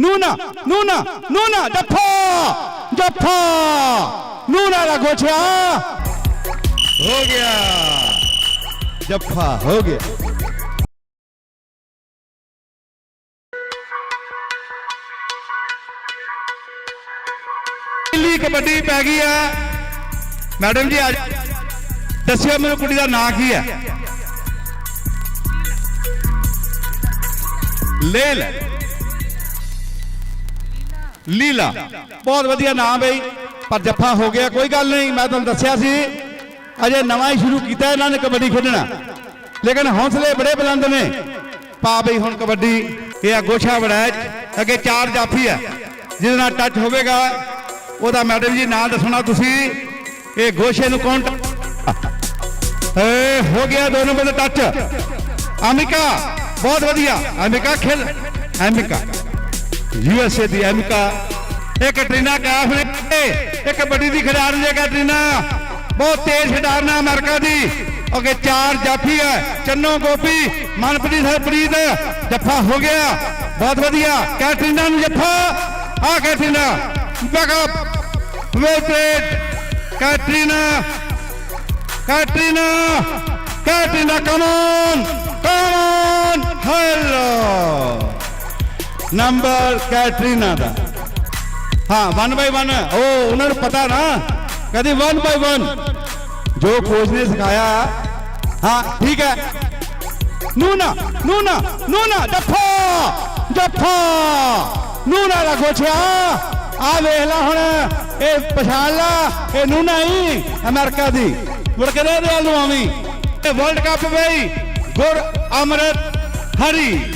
ਨੂਨਾ ਨੂਨਾ ਨੂਨਾ ਜੱਫਾ ਜੱਫਾ ਨੂਨਾ ਦਾ ਗੋਛਿਆ ਹੋ ਗਿਆ ਜੱਫਾ ਹੋ ਗਿਆ ਦਿੱਲੀ ਕਬੱਡੀ ਪੈ ਗਈ ਆ ਮੈਡਮ ਜੀ, ਅੱਜ ਦੱਸਿਓ ਮੈਨੂੰ ਕੁੜੀ ਦਾ ਨਾਂ ਕੀ ਹੈ। ਲੇਲ। ਲੀਲਾ। ਬਹੁਤ ਵਧੀਆ ਨਾਮ ਬਈ ਪਰ ਜੱਫਾ ਹੋ ਗਿਆ, ਕੋਈ ਗੱਲ ਨਹੀਂ, ਮੈਂ ਤੁਹਾਨੂੰ ਦੱਸਿਆ ਸੀ, ਅਜੇ ਨਵਾਂ ਹੀ ਸ਼ੁਰੂ ਕੀਤਾ ਇਹਨਾਂ ਨੇ ਕਬੱਡੀ ਖੇਡਣਾ। ਲੇਕਿਨ ਹੌਸਲੇ ਬੜੇ ਬੁਲੰਦ ਨੇ। ਪਾ ਬਈ ਹੁਣ ਕਬੱਡੀ, ਇਹ ਆ ਗੋਸ਼ਾ ਬਣਾਇਆ ਅੱਗੇ ਚਾਰ ਜਾਫੀ ਹੈ। ਜਿਹਦੇ ਨਾਲ ਟੱਚ ਹੋਵੇਗਾ, ਉਹਦਾ ਮੈਡਮ ਜੀ ਨਾਂ ਦੱਸਣਾ ਤੁਸੀਂ, ਇਹ ਗੋਸ਼ੇ ਨੂੰ ਕੌਣ ਏ, ਹੋ ਗਿਆ ਦੋ ਨੰਬਰ ਦਾ ਟੱਚ ਅਮਿਕਾ, ਬਹੁਤ ਵਧੀਆ। ਅਮਿਕਾ ਖੇਲ ਅਮਿਕਾ। ਯੂਐਸਏ ਦੀ ਅਮਿਕਾ ਇਹ ਕੈਟਰੀਨਾ ਕੈਫ ਨੇ ਇਹ ਕਬੱਡੀ ਦੀ ਖਿਡਾਰਨ ਜੇ ਕੈਟਰੀਨਾ ਬਹੁਤ ਤੇਜ਼ ਖਿਡਾਰਨ ਹੈ ਅਮਰੀਕਾ ਦੀ। ਅੱਗੇ ਚਾਰ ਜਾਫੀ ਹੈ ਚੰਨੋ ਗੋਪੀ, ਮਨਪ੍ਰੀਤ ਹਰਪ੍ਰੀਤ, ਜੱਫਾ ਹੋ ਗਿਆ। ਬਹੁਤ ਵਧੀਆ। ਕੈਟਰੀਨਾ ਨੂੰ ਜੱਫਾ। ਆ Katrina backup waited Katrina Katrina Katrina come on come on hello number Katrina ਦਾ। ਹਾਂ 1 ਬਾਈ 1 ਉਹ ਉਹਨਾਂ ਨੂੰ ਪਤਾ ਨਾ। ਕਦੀ 1 ਬਾਈ 1 ਜੋ ਕੋਚ ਨੇ ਸਿਖਾਇਆ। ਹਾਂ, ਠੀਕ ਹੈ। ਨੂਨਾ ਨੂਨਾ ਨੂਨਾ, ਜੱਫਾ ਜੱਫਾ। ਨੂਨਾ ਦਾ ਗੋਛਿਆ ਆ। ਵੇਖ ਲੈ ਹੁਣ। ਇਹ ਪਛਾਣ ਲਾ। ਇਹ ਨੂਨਾ ਹੀ ਅਮਰੀਕਾ ਦੀ। ਮੁੜ ਕੇ ਦੇ ਦੇ ਨੂੰ ਆਵੀਂ ਇਹ ਵਰਲਡ ਕੱਪ ਬਈ। ਗੁਰ ਅਮਰਤ ਹਰੀ।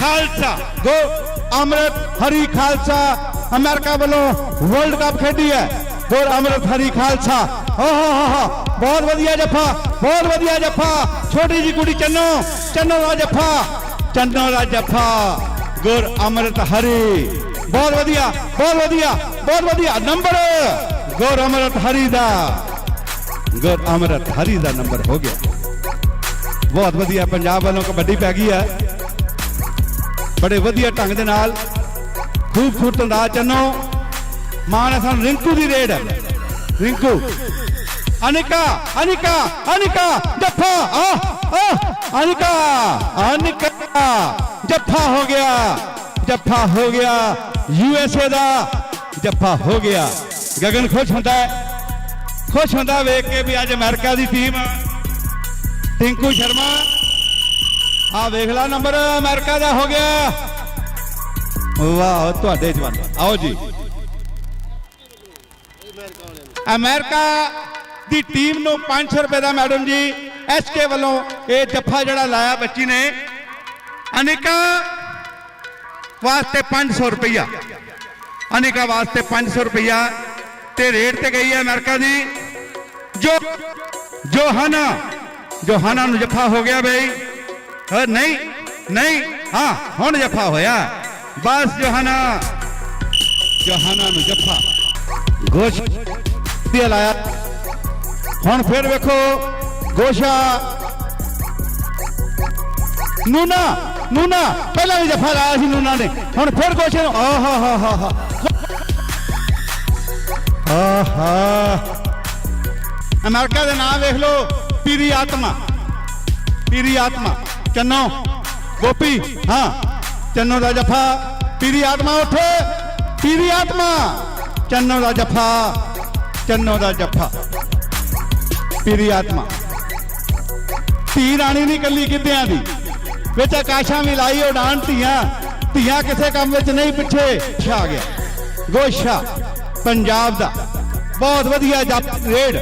ਖਾਲਸਾ। ਗੋ ਅਮਰਤ ਹਰੀ ਖਾਲਸਾ ਅਮਰੀਕਾ ਵੱਲੋਂ ਵਰਲਡ ਕੱਪ ਖੇਡੀ ਹੈ ਗੁਰ ਅਮਰਤ ਹਰੀ ਖਾਲਸਾ ਹੋ ਹੋ ਹੋ ਹੋ ਬਹੁਤ ਵਧੀਆ ਜੱਫਾ ਬਹੁਤ ਵਧੀਆ ਜੱਫਾ ਛੋਟੀ ਜੀ ਕੁੜੀ ਚੰਨੋ ਚੰਨੋ ਦਾ ਜੱਫਾ ਚੰਨੋ ਦਾ ਜੱਫਾ ਗੁਰ ਅਮਰਤ ਹਰੀ ਬਹੁਤ ਵਧੀਆ ਬਹੁਤ ਵਧੀਆ ਬਹੁਤ ਵਧੀਆ ਨੰਬਰ ਗੁਰ ਅਮਰਤ ਹਰੀ ਦਾ ਗੁਰ ਅਮਰਤ ਹਰੀ ਦਾ ਨੰਬਰ ਹੋ ਗਿਆ ਬਹੁਤ ਵਧੀਆ ਪੰਜਾਬ ਵੱਲੋਂ ਕਬੱਡੀ ਪੈ ਗਈ ਹੈ ਬੜੇ ਵਧੀਆ ਢੰਗ ਦੇ ਨਾਲ, ਖੂਬਸੂਰਤ ਅੰਦਾਜ਼ ਚੰਨੋ। ਮਾਣ ਹੈ ਸਾਨੂੰ ਰਿੰਕੂ ਦੀ ਰੇਡ। ਰਿੰਕੂ, ਅਨਿਕਾ ਅਨਿਕਾ ਅਨਿਕਾ, ਜੱਫਾ, ਆ ਆ, ਅਨਿਕਾ ਅਨਿਕਾ, ਜੱਫਾ ਹੋ ਗਿਆ, ਜੱਫਾ ਹੋ ਗਿਆ ਯੂਐਸਏ ਦਾ ਜੱਫਾ ਹੋ ਗਿਆ। ਗਗਨ ਖੁਸ਼ ਹੁੰਦਾ ਹੈ, ਖੁਸ਼ ਹੁੰਦਾ ਵੇਖ ਕੇ ਵੀ ਅੱਜ ਅਮਰੀਕਾ ਦੀ ਟੀਮ ਟਿੰਕੂ ਸ਼ਰਮਾ। ਆ ਵੇਖ ਲਾ ਨੰਬਰ, ਅਮਰੀਕਾ ਦਾ ਹੋ ਗਿਆ। ਵਾਹ, ਤੁਹਾਡੇ ਜਵਾਨ। ਆਓ ਜੀ। ਅਮਰੀਕਾ ਦੀ ਟੀਮ ਨੂੰ 500 ਰੁਪਏ ਦਾ, ਮੈਡਮ ਜੀ ਐਸਕੇ ਵੱਲੋਂ ਇਹ ਜੱਫਾ ਜਿਹੜਾ ਲਾਇਆ ਬੱਚੀ ਨੇ। ਅਨਿਕਾ ਵਾਸਤੇ 500 ਰੁਪਇਆ ਅਨਿਕਾ ਵਾਸਤੇ 500 ਰੁਪਇਆ ਤੇ ਰੇਟ ਤੇ ਗਈ ਹੈ ਅਮਰੀਕਾ ਦੀ। ਜੋ ਜੋਹਾਨਾ ਜੋਹਾਨਾ ਨੂੰ ਜੱਫਾ ਹੋ ਗਿਆ ਬਈ। ਹਾਂ, ਨਹੀਂ ਨਹੀਂ, ਹਾਂ, ਹੁਣ ਜੱਫਾ ਹੋਇਆ। ਬਸ ਜੋਹਾਨਾ। ਜੋਹਾਨਾ ਨੂੰ ਜੱਫਾ। ਗੋਸ਼ ਤੇ ਲਾਇਆ। ਹੁਣ ਫਿਰ ਵੇਖੋ, ਗੋਸ਼ਾ। ਨੂਨਾ ਨੂਨਾ, ਪਹਿਲਾਂ ਵੀ ਜੱਫਾ ਲਾਇਆ ਸੀ ਨੂਨਾ ਨੇ। ਹੁਣ ਫਿਰ ਗੋਸ਼ੇ ਨੂੰ, ਆਹਾ, ਹਾ ਹਾ ਹਾ ਆਹਾ ਅਮਰੀਕਾ ਦੇ ਨਾਮ ਵੇਖ ਲਓ, ਪੀਰੀ ਆਤਮਾ। ਪੀਰੀ ਆਤਮਾ। ਚੰਨੋ ਗੋਪੀ ਹਾਂ ਚੰਨੋ ਦਾ ਜਫਾ ਪੀਰੀ ਆਤਮਾ ਉੱਠ ਪੀਰੀ ਆਤਮਾ ਚੰਨੋ ਦਾ ਜਫਾ ਚੰਨੋ ਦਾ ਜਫਾ ਪੀਰੀ ਆਤਮਾ ਧੀ ਰਾਣੀ ਨਹੀਂ ਕੱਲੀ ਕਿੱਦਿਆਂ ਦੀ ਵਿੱਚ ਆਕਾਸ਼ਾਂ ਵੀ ਲਾਈ ਉਡਾਨ ਧੀਆਂ ਧੀਆਂ ਕਿਸੇ ਕੰਮ ਵਿੱਚ ਨਹੀਂ ਪਿੱਛੇ ਛਾ ਗਿਆ ਗੋਸ਼ਾ ਪੰਜਾਬ ਦਾ ਬਹੁਤ ਵਧੀਆ ਜੱਪ ਰੇਡ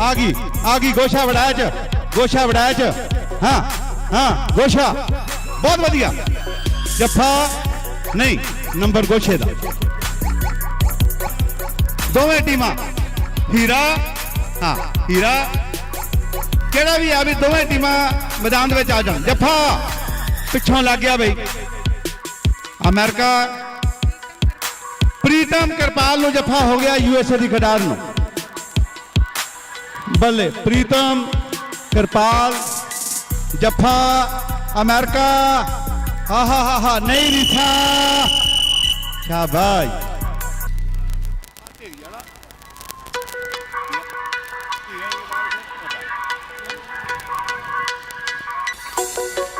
ਆ ਗਈ ਆ ਗਈ ਗੋਸ਼ਾ ਵੜਾਇਆ ਚ ਗੋਸ਼ਾ ਵੜਾਇਆ ਚ ਹਾਂ ਹਾਂ ਗੋਸ਼ਾ ਬਹੁਤ ਵਧੀਆ ਜੱਫਾ ਨਹੀਂ ਨੰਬਰ ਗੋਸ਼ੇ ਦਾ ਦੋਵੇਂ ਟੀਮਾਂ ਹੀਰਾ ਹਾਂ ਹੀਰਾ ਕਿਹੜਾ ਵੀ ਆ ਵੀ ਦੋਵੇਂ ਟੀਮਾਂ ਮੈਦਾਨ ਦੇ ਵਿੱਚ ਆ ਜਾਣ ਜੱਫਾ ਪਿੱਛੋਂ ਲੱਗ ਗਿਆ ਬਈ ਅਮਰੀਕਾ ਪ੍ਰੀਤਮ ਕਿਰਪਾਲ ਨੂੰ ਜੱਫਾ ਹੋ ਗਿਆ ਯੂਐਸਏ ਦੀ ਖਿਡਾਰ ਨੂੰ ਬੱਲੇ ਪ੍ਰੀਤਮ ਕਿਰਪਾਲ ਜੱਫਾ, ਅਮਰੀਕਾ ਹਾ ਹਾ ਹਾ ਹਾ ਨਹੀਂ ਰੀਠਾ ਸ਼ਾਬਾਸ਼।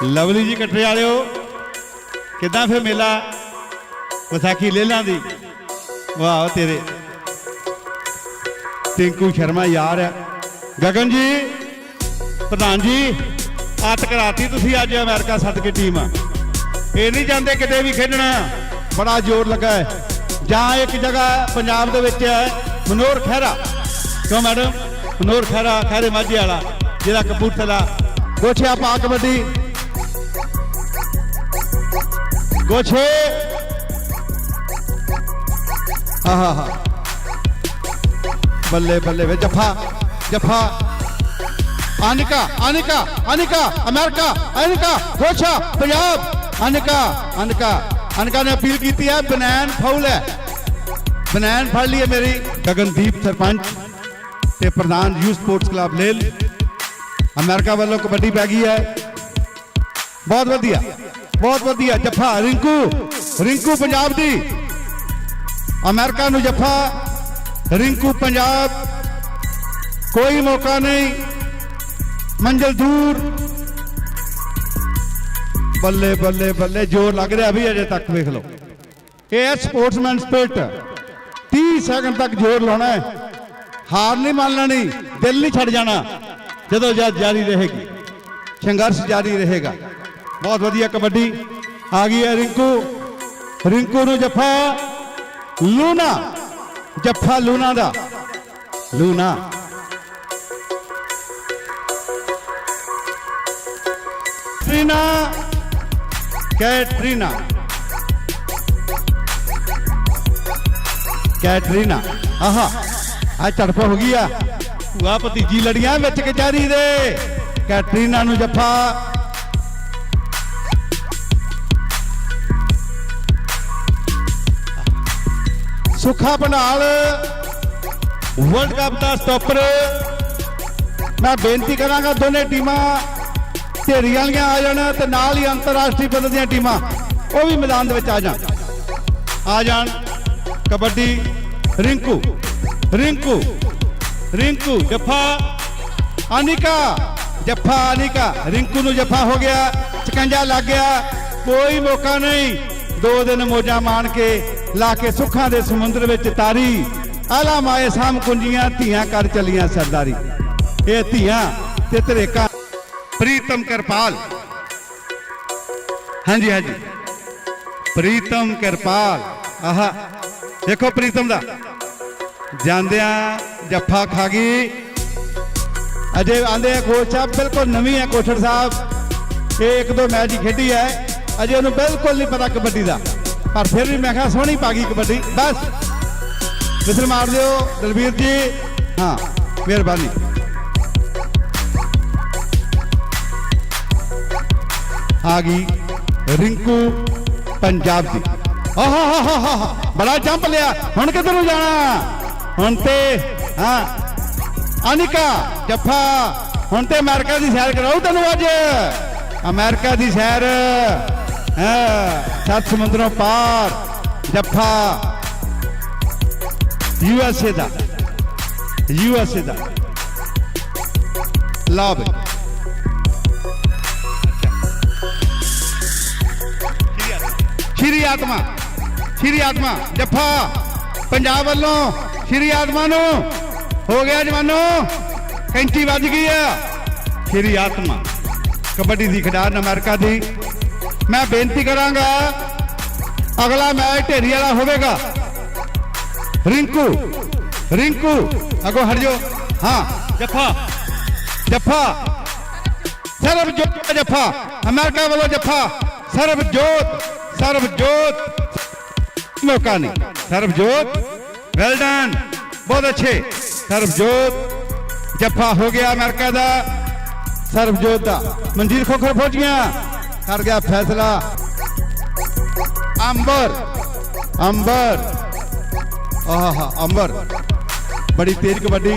ਲਵਲੀ ਜੀ ਇਕੱਠੇ ਵਾਲਿਓ, ਕਿੱਦਾਂ ਫੇ ਮੇਲਾ? ਵਿਸਾਖੀ ਲੇਲਾਂ ਦੀ। ਵਾਹ, ਤੇਰੇ। ਟਿੰਕੂ ਸ਼ਰਮਾ ਯਾਰ ਹੈ ਗਗਨ ਜੀ, ਪ੍ਰਧਾਨ ਜੀ ਆਤ ਕਰਾਤੀ ਤੁਸੀਂ ਅੱਜ ਅਮਰੀਕਾ ਸੱਦ ਕੇ ਟੀਮ ਇਹ ਨਹੀਂ ਜਾਂਦੇ ਕਿਤੇ ਵੀ ਖੇਡਣਾ। ਬੜਾ ਜ਼ੋਰ ਲੱਗਾ ਹੈ। ਜਾਂ ਇੱਕ ਜਗ੍ਹਾ ਪੰਜਾਬ ਦੇ ਵਿੱਚ ਹੈ ਮਨੋਰ ਖਹਿਰਾ। ਕਿਉਂ ਮੈਡਮ ਮਨੋਰ ਖਹਿਰਾ, ਖਹਿਰੇ ਮਾਝੇ ਵਾਲਾ, ਜਿਹੜਾ ਕਪੂਰਥਲਾ, ਗੋਛਿਆ ਪਾ ਕਬੱਡੀ। ਗੋਛੇ। ਆਹਾ। ਬੱਲੇ ਬੱਲੇ ਵੇ ਜਫਾ ਜਫਾ। ਅਨਿਕਾ ਅਨਿਕਾ ਅਨਿਕਾ ਅਮਰੀਕਾ ਅਨਿਕਾ ਗੋਛਾ ਪੰਜਾਬ ਅਨਿਕਾ ਅਨਿਕਾ ਅਨਿਕਾ ਨੇ ਅਪੀਲ ਕੀਤੀ ਹੈ ਬਨੈਨ ਫਾਉਲ ਹੈ। ਬਨੈਨ ਫੜ ਲਈ ਮੇਰੀ ਗਗਨਦੀਪ ਸਰਪੰਚ ਤੇ ਪ੍ਰਧਾਨ U sports club Lel America ਵੱਲੋਂ ਕਬੱਡੀ ਪੈ ਗਈ ਹੈ। ਬਹੁਤ ਵਧੀਆ ਬਹੁਤ ਵਧੀਆ। ਜੱਫਾ ਰਿੰਕੂ ਰਿੰਕੂ ਪੰਜਾਬ ਦੀ। ਅਮਰੀਕਾ ਨੂੰ ਜੱਫਾ, ਰਿੰਕੂ ਪੰਜਾਬ। ਕੋਈ ਮੌਕਾ ਨਹੀਂ। ਮੰਜ਼ਲ ਦੂਰ ਬੱਲੇ ਬੱਲੇ ਬੱਲੇ ਜੋਰ ਲੱਗ ਰਿਹਾ ਵੀ ਅਜੇ ਤੱਕ ਵੇਖ ਲਓ ਇਹ ਹੈ ਸਪੋਰਟਸਮੈਨ ਸਪਿਰਟ 30 ਸੈਕਿੰਡ ਤੱਕ ਜ਼ੋਰ ਲਾਉਣਾ ਹੈ ਹਾਰ ਨਹੀਂ ਮੰਨ ਲੈਣੀ ਦਿਲ ਨਹੀਂ ਛੱਡ ਜਾਣਾ ਜਦੋਂ ਜਦ ਜਾਰੀ ਰਹੇਗੀ ਸੰਘਰਸ਼ ਜਾਰੀ ਰਹੇਗਾ ਬਹੁਤ ਵਧੀਆ ਕਬੱਡੀ ਆ ਗਈ ਹੈ ਰਿੰਕੂ ਰਿੰਕੂ ਨੂੰ ਜੱਫਾ ਲੂਨਾ ਜੱਫਾ ਲੂਨਾ ਦਾ ਲੂਨਾ ਟ੍ਰੀਨਾ ਕੈਟਰੀਨਾ। ਕੈਟਰੀਨਾ, ਆਹਾ ਆ ਝੜਪ ਹੋ ਗਈ ਆ। ਭੂਆ ਭਤੀਜੀ ਲੜੀਆਂ ਵਿੱਚ ਕਚਹਿਰੀ ਦੇ? ਕੈਟਰੀਨਾ ਨੂੰ ਜੱਫਾ। ਸੁੱਖਾ ਬਨਾਲ ਵਰਲਡ ਕੱਪ ਦਾ ਸਟਾਪਰ ਮੈਂ ਬੇਨਤੀ ਕਰਾਂਗਾ ਦੋਨੇ ਟੀਮਾਂ ਢੇਰੀ ਵਾਲੀਆਂ ਆ ਜਾਣ ਤੇ ਨਾਲ ਹੀ ਅੰਤਰਰਾਸ਼ਟਰੀ ਪੱਧਰ ਦੀਆਂ ਟੀਮਾਂ, ਉਹ ਵੀ ਮੈਦਾਨ ਦੇ ਵਿੱਚ ਆ ਜਾਣ। ਆ ਜਾਣ ਕਬੱਡੀ, ਰਿੰਕੂ ਰਿੰਕੂ ਰਿੰਕੂ, ਜੱਫਾ, ਅਨਿਕਾ ਜੱਫਾ, ਅਨਿਕਾ, ਰਿੰਕੂ ਨੂੰ ਜੱਫਾ ਹੋ ਗਿਆ, ਚਕੰਜਾ ਲੱਗ ਗਿਆ, ਕੋਈ ਮੌਕਾ ਨਹੀਂ। ਦੋ ਦਿਨ ਮੋਜਾਂ ਮਾਣ ਕੇ ਲਾ ਕੇ ਸੁੱਖਾਂ ਦੇ ਸਮੁੰਦਰ ਵਿੱਚ ਤਾਰੀ। ਆਲਾ ਮਾਏ ਸਾਮ ਕੁੰਜੀਆਂ, ਧੀਆਂ ਕਰ ਚਲੀਆਂ ਸਰਦਾਰੀ। ਇਹ ਧੀਆਂ ਤੇ ਧਰੇਕਾ ਪ੍ਰੀਤਮ ਕਿਰਪਾਲ। ਹਾਂਜੀ ਹਾਂਜੀ। ਪ੍ਰੀਤਮ ਕਿਰਪਾਲ। ਆਹਾ, ਦੇਖੋ ਪ੍ਰੀਤਮ ਦਾ। ਜਾਂਦਿਆਂ ਜੱਫਾ ਖਾ ਗਈ। ਅਜੇ ਆਂਦੇ ਆ ਕੋਚ ਸਾਹਿਬ, ਬਿਲਕੁਲ ਨਵੀਂ ਹੈ ਕੋਠੜ ਸਾਹਿਬ। ਇਹ ਇੱਕ ਦੋ ਮੈਚ ਹੀ ਖੇਡੀ ਹੈ। ਅਜੇ ਉਹਨੂੰ ਬਿਲਕੁਲ ਨਹੀਂ ਪਤਾ ਕਬੱਡੀ ਦਾ। ਪਰ ਫਿਰ ਵੀ ਮੈਂ ਕਿਹਾ ਸੋਹਣੀ ਪਾ ਗਈ ਕਬੱਡੀ। ਬਸ। ਮਿਸਰ ਮਾਰ ਦਿਓ ਦਲਵੀਰ ਜੀ। ਹਾਂ, ਮਿਹਰਬਾਨੀ। ਆ ਗਈ ਰਿੰਕੂ ਪੰਜਾਬ ਦੀ ਆਹਾ ਹਾ ਹਾ ਹਾ ਹਾ ਬੜਾ ਜੰਪ ਲਿਆ ਹੁਣ ਕਿੱਧਰ ਨੂੰ ਜਾਣਾ ਹੁਣ ਤੇ ਹਾਂ ਅਨਿਕਾ ਜੱਫਾ ਹੁਣ ਤੇ ਅਮਰੀਕਾ ਦੀ ਸੈਰ ਕਰਾਉ ਤੈਨੂੰ ਅੱਜ ਅਮਰੀਕਾ ਦੀ ਸੈਰ ਹਾਂ ਸੱਤ ਸਮੁੰਦਰੋਂ ਪਾਰ ਜੱਫਾ U A the U A ਦਾ ਲਓ ਸ਼੍ਰੀ ਆਤਮਾ ਸ਼੍ਰੀ ਆਤਮਾ, ਜੱਫਾ। ਪੰਜਾਬ ਵੱਲੋਂ ਸ਼੍ਰੀ ਆਤਮਾ ਨੂੰ ਹੋ ਗਿਆ ਜਵਾਨੋ, ਕੈਂਚੀ ਵੱਜ ਗਈ ਆ। ਸ਼੍ਰੀ ਆਤਮਾ, ਕਬੱਡੀ ਦੀ ਖਿਡਾਰਨ ਅਮਰੀਕਾ ਦੀ। ਮੈਂ ਬੇਨਤੀ ਕਰਾਂਗਾ, ਅਗਲਾ ਮੈਚ ਢੇਰੀ ਵਾਲਾ ਹੋਵੇਗਾ। ਰਿੰਕੂ ਰਿੰਕੂ, ਅਗੋ ਹਟ ਜਾਓ। ਹਾਂ, ਜੱਫਾ ਜੱਫਾ। ਸਰਬਜੋਤ ਜੱਫਾ, ਅਮਰੀਕਾ ਵੱਲੋਂ ਜੱਫਾ। ਸਰਬਜੋਤ। ਸਰਬਜੋਤ ਮੌਕਾ ਨਹੀਂ ਸਰਬਜੋਤ ਵੈਲ ਡਨ ਬਹੁਤ ਅੱਛੇ ਸਰਬਜੋਤ ਜੱਫਾ ਹੋ ਗਿਆ ਅਮਰੀਕਾ ਦਾ ਸਰਬਜੋਤ ਦਾ ਮਨਜੀਤ ਖੋਖਰ ਫੌਜੀਆਂ ਕਰ ਗਿਆ ਫੈਸਲਾ ਅੰਬਰ ਅੰਬਰ ਆਹਾ ਅੰਬਰ ਬੜੀ ਤੇਜ਼ ਕਬੱਡੀ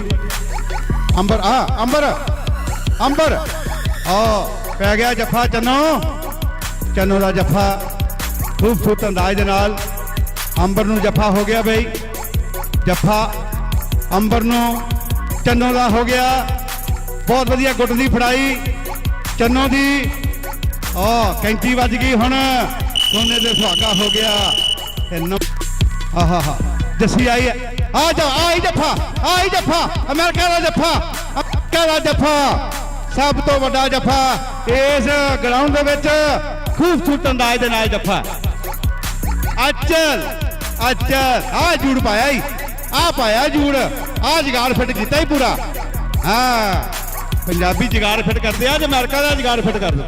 ਅੰਬਰ ਆ ਅੰਬਰ ਅੰਬਰ ਆ ਪੈ ਗਿਆ ਜੱਫਾ ਚੰਨੋ ਚੰਨੋ ਦਾ ਜੱਫਾ ਖੂਬਸੂਰਤ ਅੰਦਾਜ਼ ਦੇ ਨਾਲ ਅੰਬਰ ਨੂੰ ਜੱਫਾ ਹੋ ਗਿਆ ਬਈ। ਜੱਫਾ ਅੰਬਰ ਨੂੰ ਚੰਨੋ ਦਾ ਹੋ ਗਿਆ। ਬਹੁਤ ਵਧੀਆ ਗੁੱਟ ਦੀ ਫੜਾਈ। ਚੰਨੋ ਦੀ। ਆ, ਕੈਂਚੀ ਵੱਜ ਗਈ ਹੁਣ। ਸੋਨੇ ਦੇ ਸੁਹਾਗਾ ਹੋ ਗਿਆ। ਤੇ ਨੌ- ਆਹਾ ਜੱਸੀ ਆਈ ਹੈ। ਆ ਜਾ ਆਈ ਜੱਫਾ ਆਈ ਜੱਫਾ। ਅਮਰੀਕਾ ਦਾ ਜੱਫਾ, ਅਮਰੀਕਾ ਦਾ ਜੱਫਾ। ਸਭ ਤੋਂ ਵੱਡਾ ਜੱਫਾ ਇਸ ਗਰਾਊਂਡ ਦੇ ਵਿੱਚ। ਖੂਬਸੂਰਤ ਅੰਦਾਜ਼ ਦੇ ਨਾਲ ਜੱਫਾ ਅਚਲ ਅਚਲ ਆ ਜੂੜ ਪਾਇਆ ਹੀ ਆ ਪਾਇਆ ਜੂੜ ਆ ਜਗਾੜ ਫਿੱਟ ਕੀਤਾ ਹੀ ਪੂਰਾ ਹਾਂ ਪੰਜਾਬੀ ਜਗਾੜ ਫਿੱਟ ਕਰਦੇ ਆ ਜੇ ਅਮਰੀਕਾ ਦਾ ਜਗਾੜ ਫਿੱਟ ਕਰਦੇ